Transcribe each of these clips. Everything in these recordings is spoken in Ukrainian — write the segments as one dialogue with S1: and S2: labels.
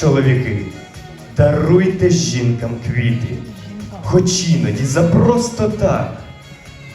S1: Чоловіки, даруйте жінкам квіти, хоч іноді за просто так.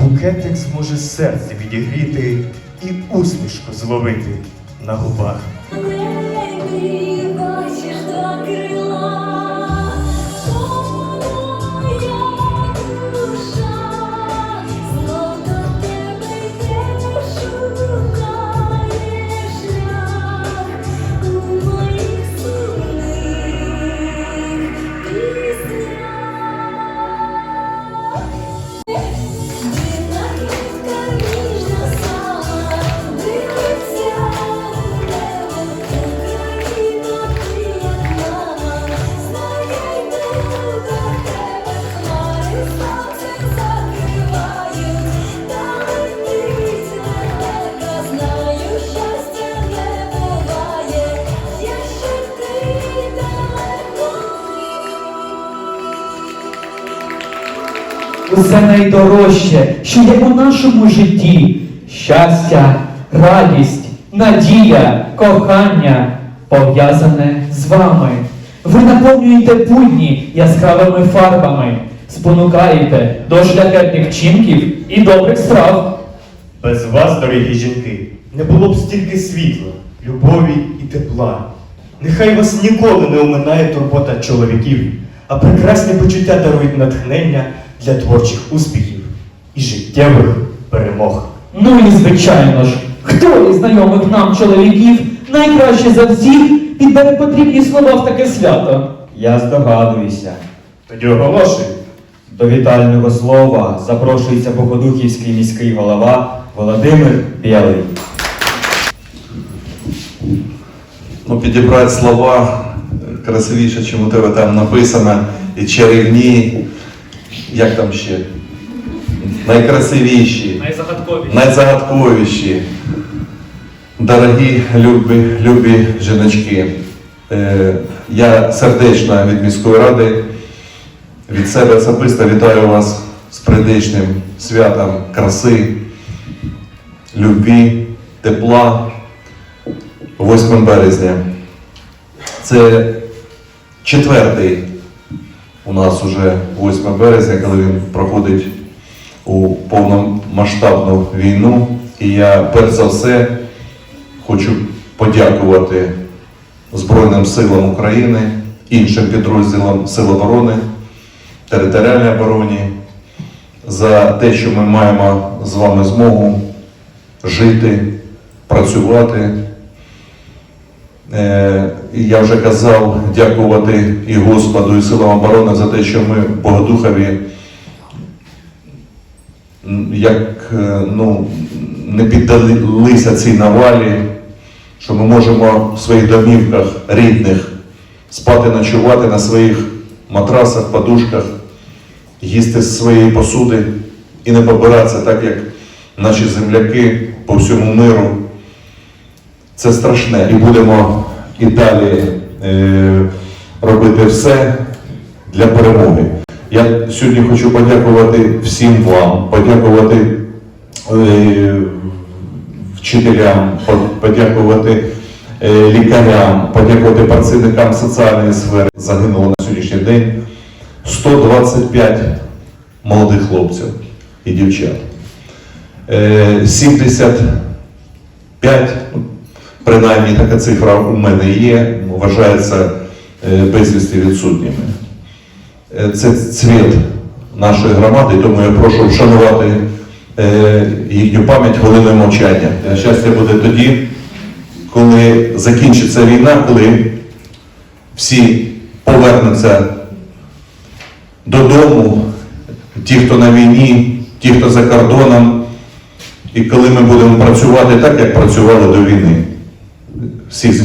S1: Букетик зможе серце відігріти і усмішку зловити на губах.
S2: Усе найдорожче, що є у нашому житті щастя, радість, надія, кохання пов'язане з вами. Ви наповнюєте будні яскравими фарбами, спонукаєте до шляхетних вчинків і добрих справ.
S1: Без вас, дорогі жінки, не було б стільки світла, любові і тепла. Нехай вас ніколи не оминає турбота чоловіків, а прекрасні почуття дарують натхнення для творчих успіхів і життєвих перемог.
S2: Ну і звичайно ж, хто із знайомих нам чоловіків найкраще за всіх підбере потрібні слова в таке свято?
S3: Я здогадуюся.
S1: Тоді оголошую.
S3: До вітального слова запрошується Богодухівський міський голова Володимир Білий.
S4: Ну, підібрати слова красивіше, чим у тебе там написано, і чарівні, як там ще? Найкрасивіші,
S2: Найзагадковіші.
S4: найзагадковіші. Дорогі любі, любі жіночки, е, я сердечно від міської ради, від себе особисто вітаю вас з прийдешнім святом краси, любві, тепла. 8 березня. Це четвертий у нас уже 8 березня, коли він проходить у повномасштабну війну. І я перш за все хочу подякувати Збройним силам України, іншим підрозділам Сил оборони, територіальній обороні за те, що ми маємо з вами змогу жити, працювати. Я вже казав дякувати і Господу, і силам оборони за те, що ми Богодухові як е, ну, не піддалися цій навалі, що ми можемо в своїх домівках рідних спати, ночувати на своїх матрасах, подушках, їсти з своєї посуди і не побиратися так, як наші земляки по всьому миру. Це страшне. І будемо і далі е, робити все для перемоги. Я сьогодні хочу подякувати всім вам, подякувати е, вчителям, подякувати е, лікарям, подякувати працівникам соціальної сфери. Загинуло на сьогоднішній день 125 молодих хлопців і дівчат. Е, 75, ну, принаймні така цифра у мене є, вважається е, безвісти відсутніми. Е, Це цвіт нашої громади, тому я прошу вшанувати е, їхню пам'ять хвилиною мовчання. Щастя буде тоді, коли закінчиться війна, коли всі повернуться додому, ті, хто на війні, ті, хто за кордоном, і коли ми будемо працювати так, як працювали до війни. Всіх зі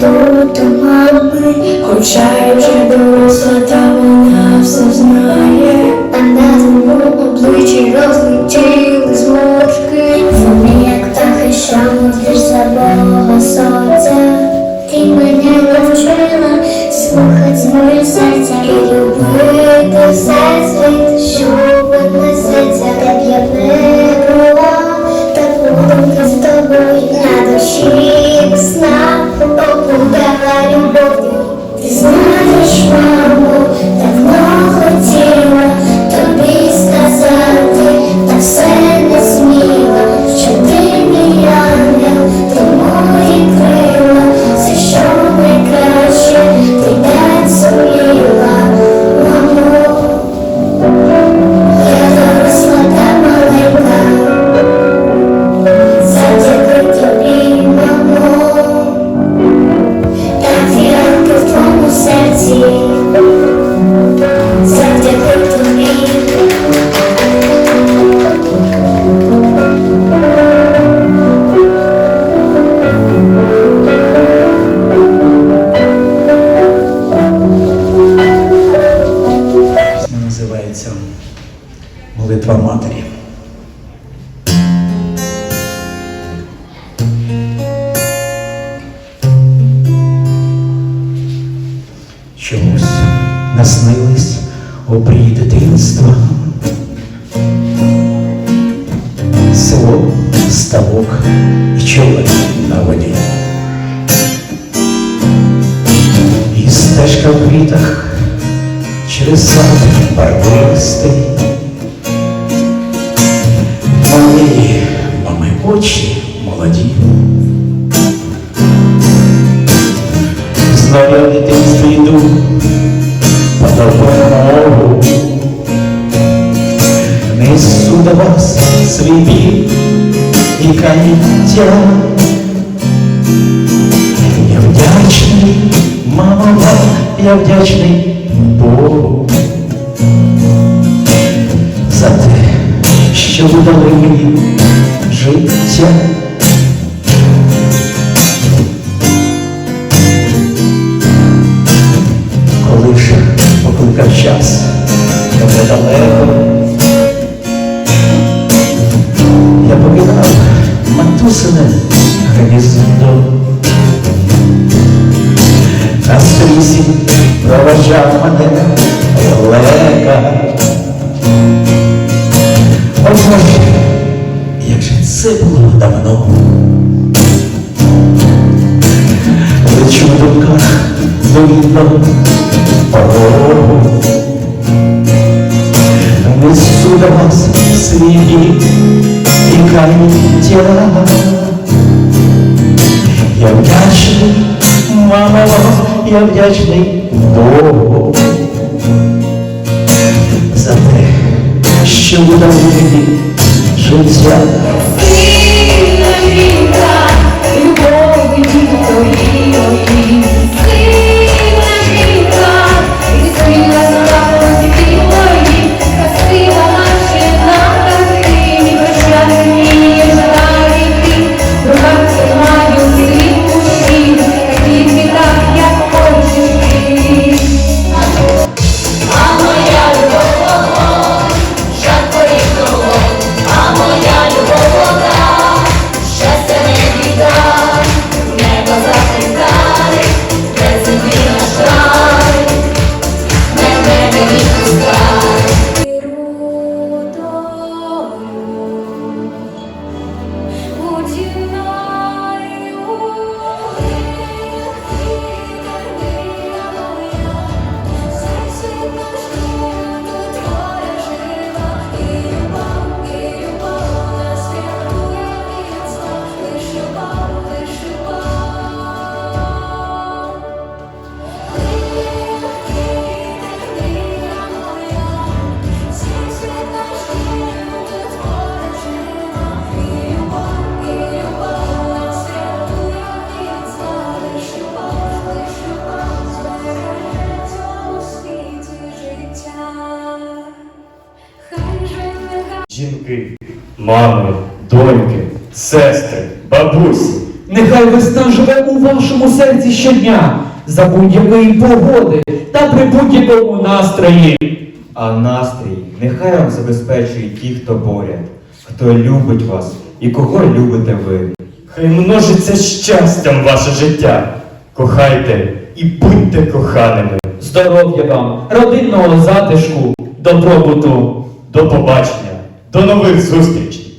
S4: йду
S5: до мами, хоча
S6: я вже доросла, та вона все знає.
S7: А на тому обличчі розлетіли зморшки. Вони як птахи, що між забого сонця. Ти мене навчила слухати моє серце і любити все.
S6: Ставок і човен на воді. І стежка в квітах через сад барвистий. Мої мами очі молоді. Знову я в дитинстві йду по допомогу. Несу до вас свій біль каяття. Я вдячний, мама, я вдячний це було давно. Лечу в думках до рідного порогу. Несу до вас свій біль і каяття. Я вдячний, мамо, я вдячний Богу за те, що ви дали мені життя.
S1: Мами, доньки, сестри, бабусі.
S2: Нехай весна живе у вашому серці щодня за будь-якої погоди та при будь-якому настрої.
S3: А настрій нехай вам забезпечують ті, хто поряд, хто любить вас і кого любите ви.
S1: Хай множиться щастям ваше життя. Кохайте і будьте коханими.
S2: Здоров'я вам, родинного затишку, добробуту.
S1: До побачення, до нових зустрічей.